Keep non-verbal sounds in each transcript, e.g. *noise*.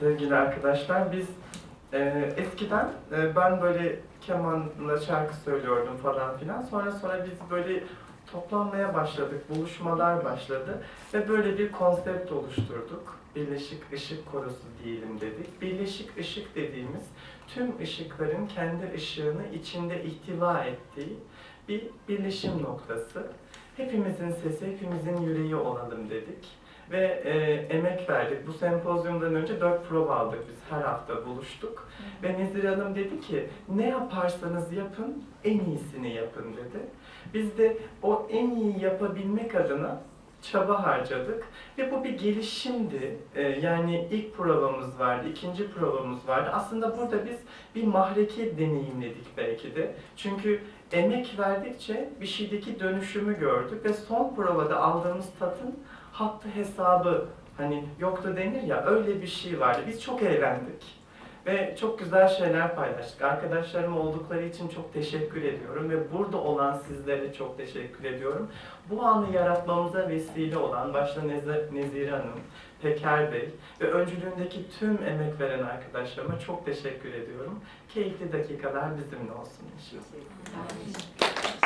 Sevgili arkadaşlar biz e, eskiden e, ben böyle kemanla şarkı söylüyordum falan filan. Sonra sonra biz böyle toplanmaya başladık, buluşmalar başladı ve böyle bir konsept oluşturduk. Birleşik Işık Korosu diyelim dedik. Birleşik Işık dediğimiz tüm ışıkların kendi ışığını içinde ihtiva ettiği bir birleşim noktası. Hepimizin sesi, hepimizin yüreği olalım dedik ve e, emek verdik. Bu sempozyumdan önce dört prova aldık biz her hafta buluştuk. Ve Nezir Hanım dedi ki ne yaparsanız yapın en iyisini yapın dedi. Biz de o en iyi yapabilmek adına çaba harcadık ve bu bir gelişimdi. E, yani ilk provamız vardı, ikinci provamız vardı. Aslında burada biz bir mahreki deneyimledik belki de. Çünkü emek verdikçe bir şeydeki dönüşümü gördük ve son provada aldığımız tatın hattı hesabı hani yoktu denir ya öyle bir şey vardı. Biz çok eğlendik. Ve çok güzel şeyler paylaştık. Arkadaşlarım oldukları için çok teşekkür ediyorum ve burada olan sizlere çok teşekkür ediyorum. Bu anı yaratmamıza vesile olan başta Nez- Nezire Hanım, Peker Bey ve öncülüğündeki tüm emek veren arkadaşlarıma çok teşekkür ediyorum. Keyifli dakikalar bizimle olsun inşallah.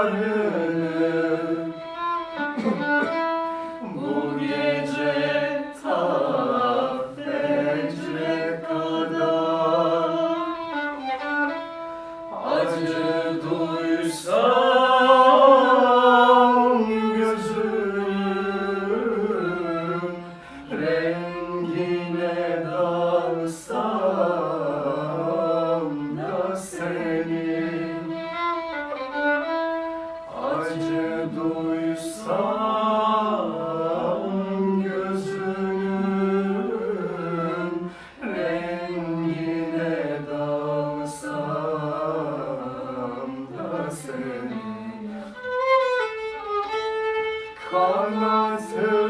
Yarını Master.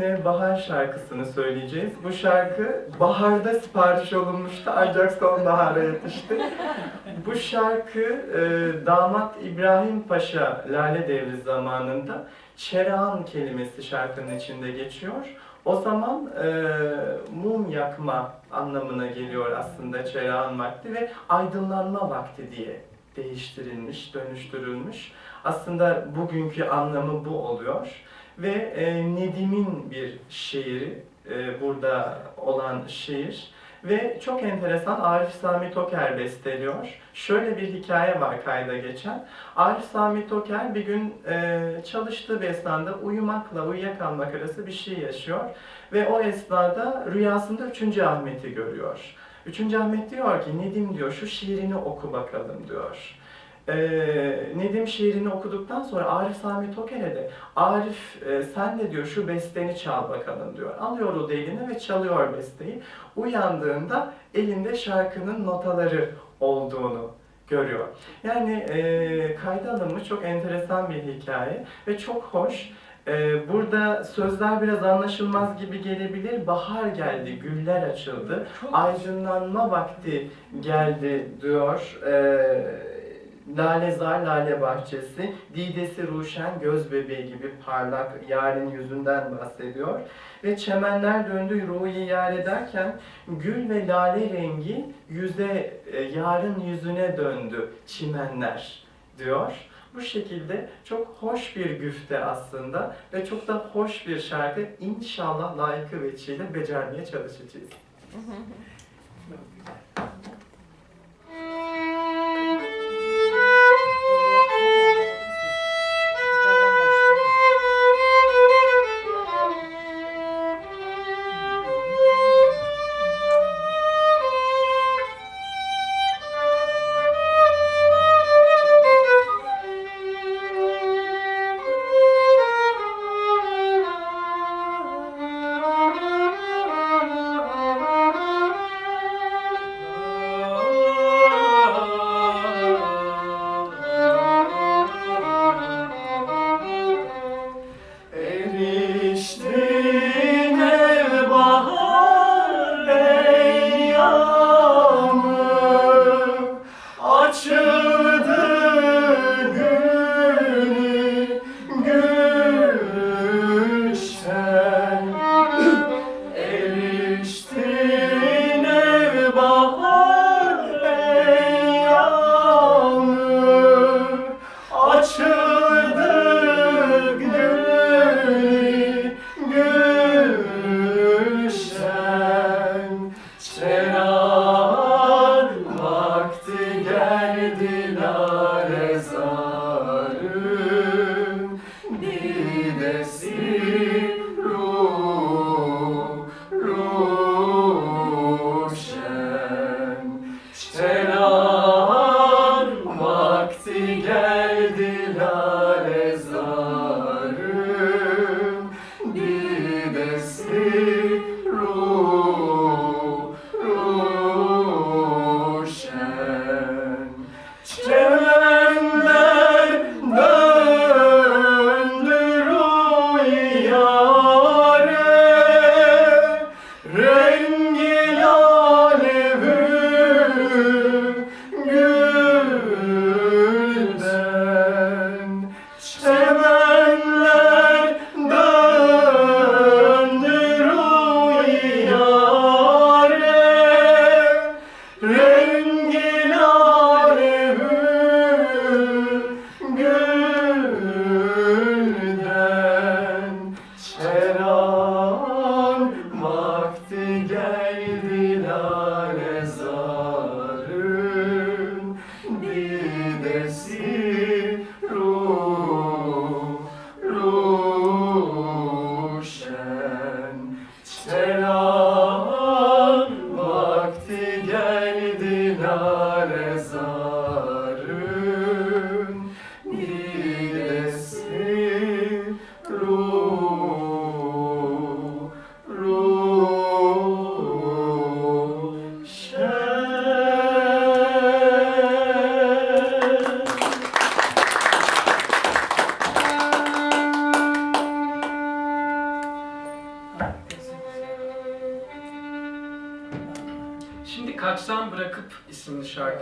Eşliğine Bahar şarkısını söyleyeceğiz. Bu şarkı baharda sipariş olunmuştu ancak sonbahara yetişti. Bu şarkı e, damat İbrahim Paşa Lale Devri zamanında çerağan kelimesi şarkının içinde geçiyor. O zaman e, mum yakma anlamına geliyor aslında çerağan vakti ve aydınlanma vakti diye değiştirilmiş, dönüştürülmüş. Aslında bugünkü anlamı bu oluyor. Ve e, Nedim'in bir şiiri, e, burada olan şiir. Ve çok enteresan Arif Sami Toker besteliyor. Şöyle bir hikaye var kayda geçen. Arif Sami Toker bir gün e, çalıştığı bir esnada uyumakla uyuyakalmak arası bir şey yaşıyor. Ve o esnada rüyasında 3. Ahmet'i görüyor. 3. Ahmet diyor ki Nedim diyor şu şiirini oku bakalım diyor. Ee, Nedim şiirini okuduktan sonra Arif Sami Toker'e de Arif e, sen de diyor şu besteni çal bakalım diyor. Alıyor o eline ve çalıyor besteyi. Uyandığında elinde şarkının notaları olduğunu görüyor. Yani e, kayda alınmış çok enteresan bir hikaye ve çok hoş. E, burada sözler biraz anlaşılmaz gibi gelebilir. Bahar geldi, güller açıldı, aydınlanma vakti geldi diyor. E, Lale zar lale bahçesi, didesi ruşen göz bebeği gibi parlak yarın yüzünden bahsediyor. Ve çemenler döndü ruhi yar ederken gül ve lale rengi yüze, e, yarın yüzüne döndü çimenler diyor. Bu şekilde çok hoş bir güfte aslında ve çok da hoş bir şarkı. İnşallah layıkı veçiyle becermeye çalışacağız.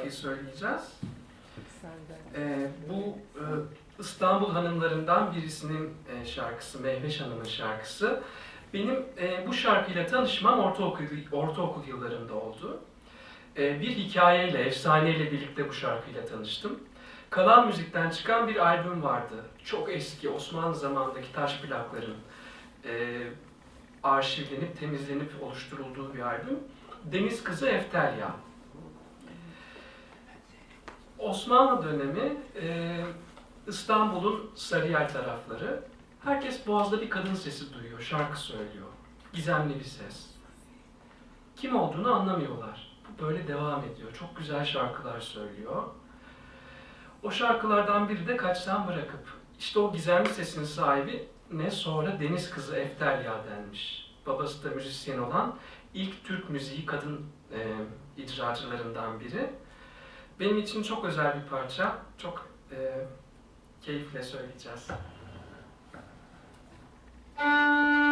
Şarkıyı söyleyeceğiz. Ee, bu e, İstanbul hanımlarından birisinin e, şarkısı, Mehveş Hanım'ın şarkısı. Benim e, bu şarkıyla tanışmam ortaokul, ortaokul yıllarında oldu. E, bir hikayeyle, efsaneyle birlikte bu şarkıyla tanıştım. Kalan Müzik'ten çıkan bir albüm vardı. Çok eski, Osmanlı zamanındaki taş plakların e, arşivlenip, temizlenip oluşturulduğu bir albüm. Deniz Kızı Eftelya. Osmanlı dönemi e, İstanbul'un Sarıyer tarafları. Herkes boğazda bir kadın sesi duyuyor, şarkı söylüyor. Gizemli bir ses. Kim olduğunu anlamıyorlar. Bu böyle devam ediyor. Çok güzel şarkılar söylüyor. O şarkılardan biri de Kaçsam Bırakıp. İşte o gizemli sesin sahibi ne sonra Deniz Kızı Eftelya denmiş. Babası da müzisyen olan ilk Türk müziği kadın e, icracılarından biri. Benim için çok özel bir parça. Çok e, keyifle söyleyeceğiz. Kaçsam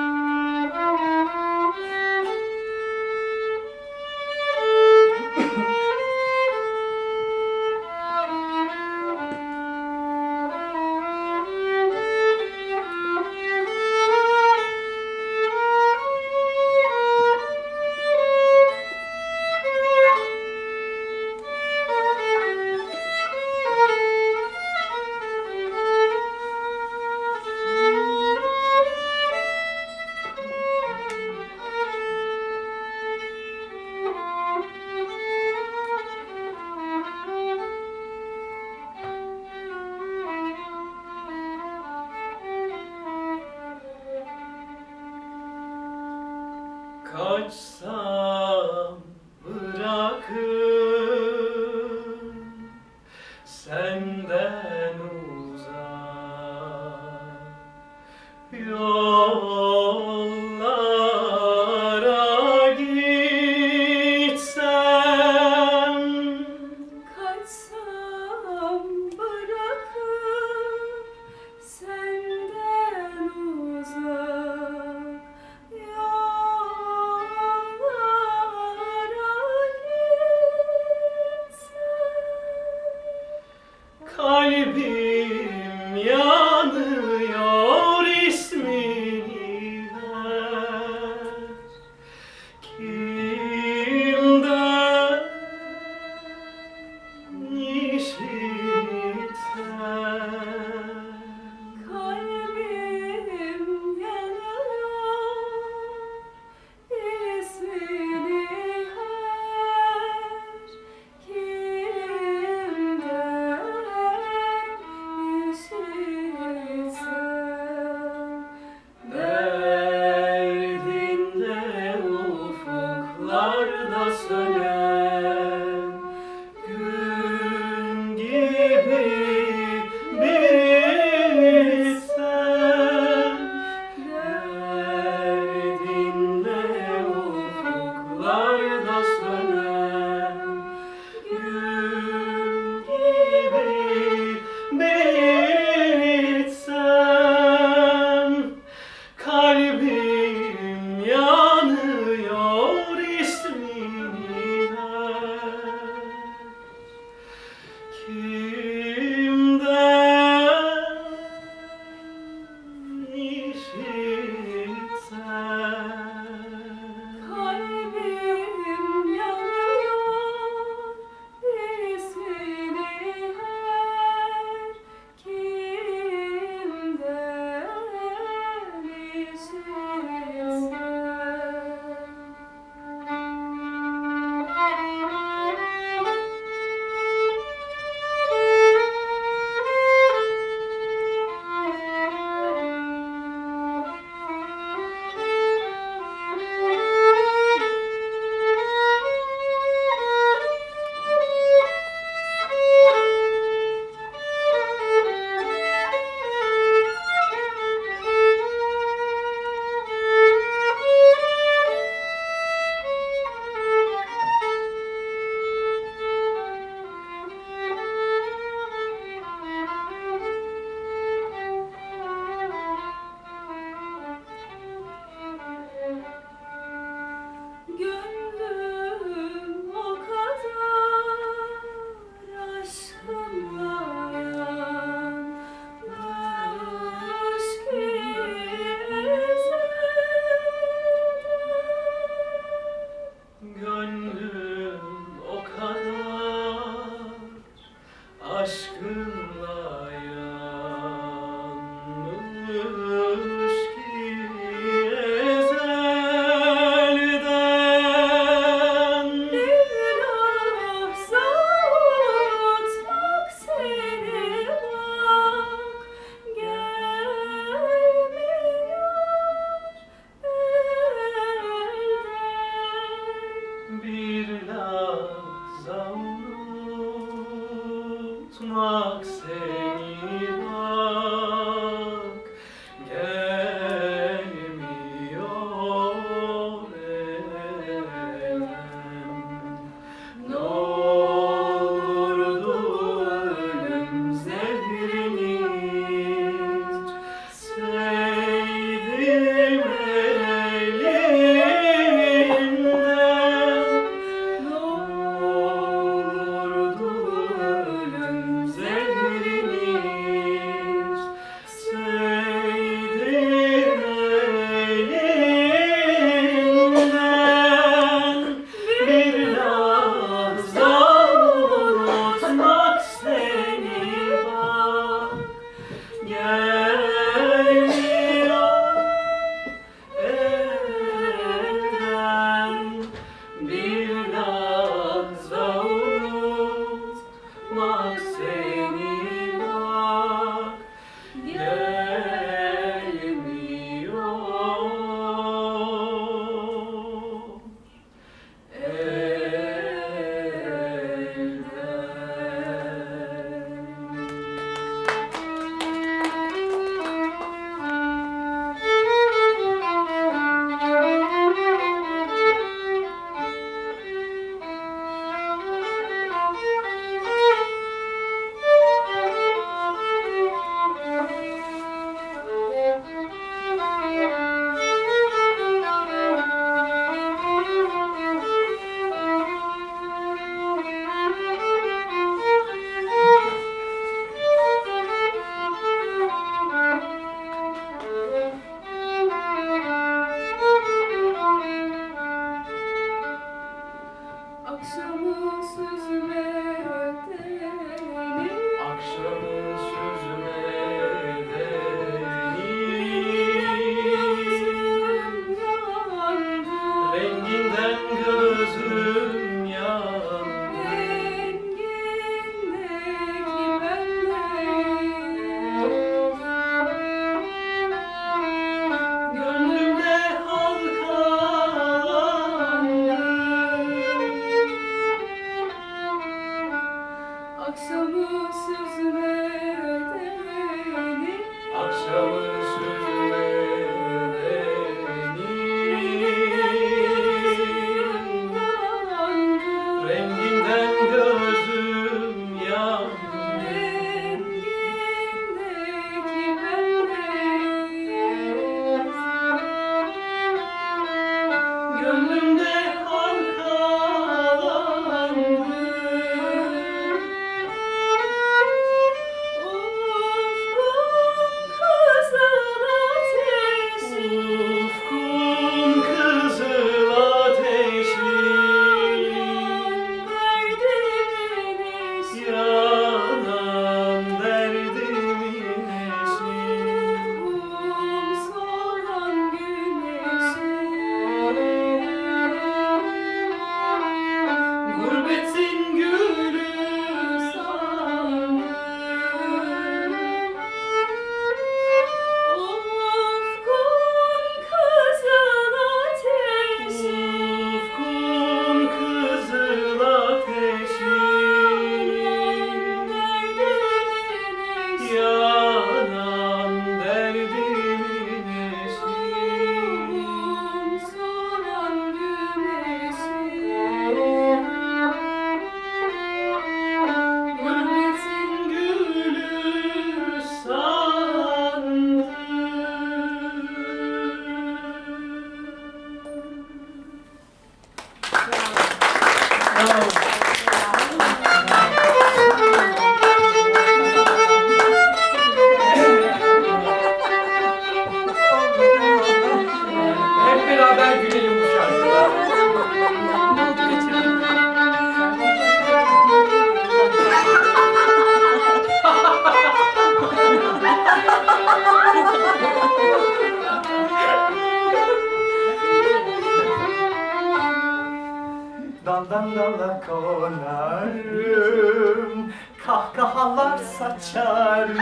bahalar saçarım.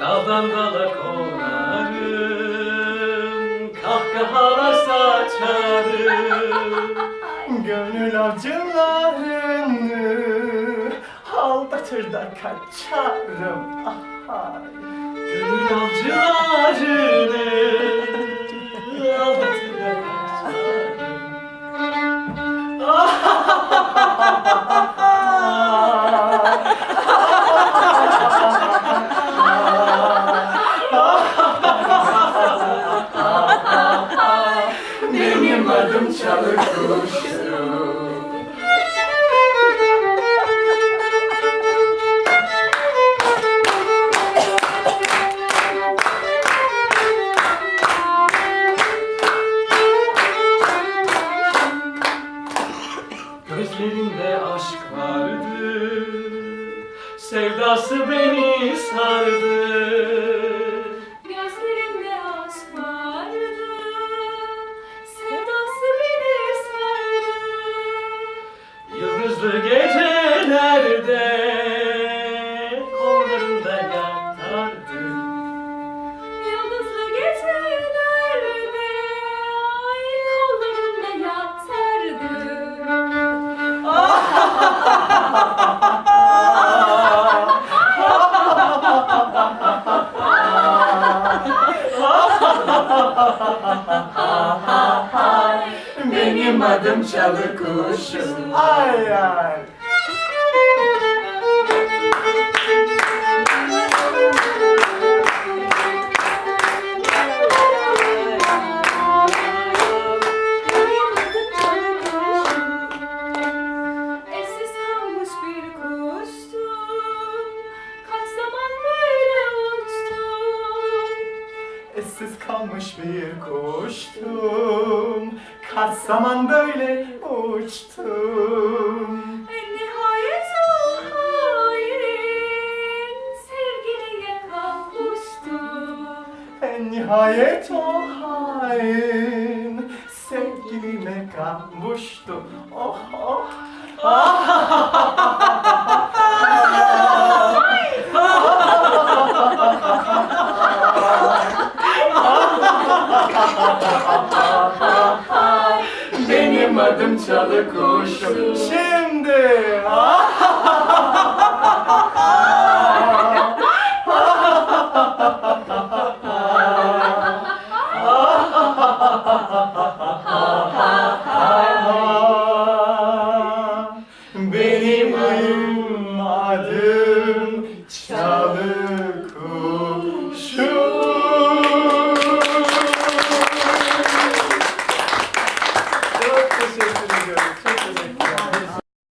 Daldan dala konarım Kahkahalar saçarım. Gönül acılarını Aldatır da kaçarım. Aha. Gönül acılarını Aldatır da kaçarım. Ah, Benim adım çalı kuşu. Ay ay. Zaman böyle uçtum. Nihayet o hain Sevgiliye kavuştum En nihayet o hain sevgiline kavuştu. Oh oh. Benim *laughs* adım çalı kuşu. Şimdi. Benim